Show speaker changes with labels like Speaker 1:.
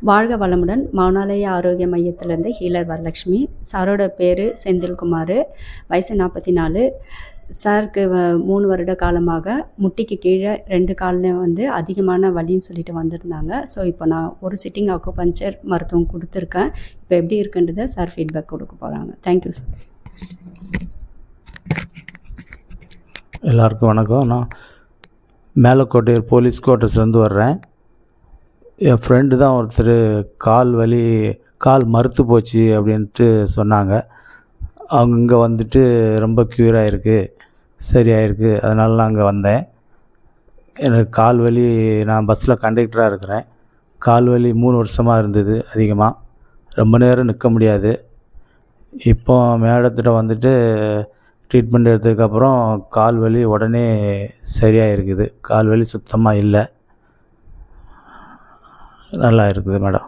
Speaker 1: வாழ்க வளமுடன். மௌனாலய ஆரோக்கிய மையத்திலேருந்து ஹீலர் வரலட்சுமி. சாரோட பேர் செந்தில்குமார். வயசு நாற்பத்தி நாலு சாருக்கு வ- மூணு வருட காலமாக முட்டிக்கு கீழே ரெண்டு கால்லையும் வந்து அதிகமான வலின்னு சொல்லிட்டு வந்திருந்தாங்க. ஸோ இப்போ நான் ஒரு சிட்டிங் அக்குபஞ்சர் மருத்துவம் கொடுத்துருக்கேன். இப்போ எப்படி இருக்குன்றதை சார் ஃபீட்பேக் கொடுக்க போகிறாங்க தேங்க்யூ சார்
Speaker 2: எல்லாருக்கும் வணக்கம். நான் மேலக்கோட்டையூர் போலீஸ் குவார்ட்டர்ஸ்லேருந்து வர்றேன். என் ஃப்ரெண்டு தான் ஒருத்தர் கால் வலி கால் மறுத்து போச்சு அப்படின்ட்டு சொன்னாங்க. அவங்க இங்கே வந்துட்டு ரொம்ப க்யூர் ஆகிருக்கு சரியாயிருக்கு அதனால நான் அங்கே வந்தேன். எனக்கு கால் வலி நான் பஸ்ஸில் கண்டக்டராக இருக்கிறேன். கால் வலி மூணு வருஷமாக இருந்தது அதிகமாக ரொம்ப நேரம் நிற்க முடியாது. இப்போ மேடத்திட்ட வந்துட்டு ட்ரீட்மெண்ட் எடுத்ததுக்கப்புறம் கால் வலி உடனே சரியாக இருக்குது கால் வலி சுத்தமாக இல்லை. நல்லா இருக்குது மேடம்.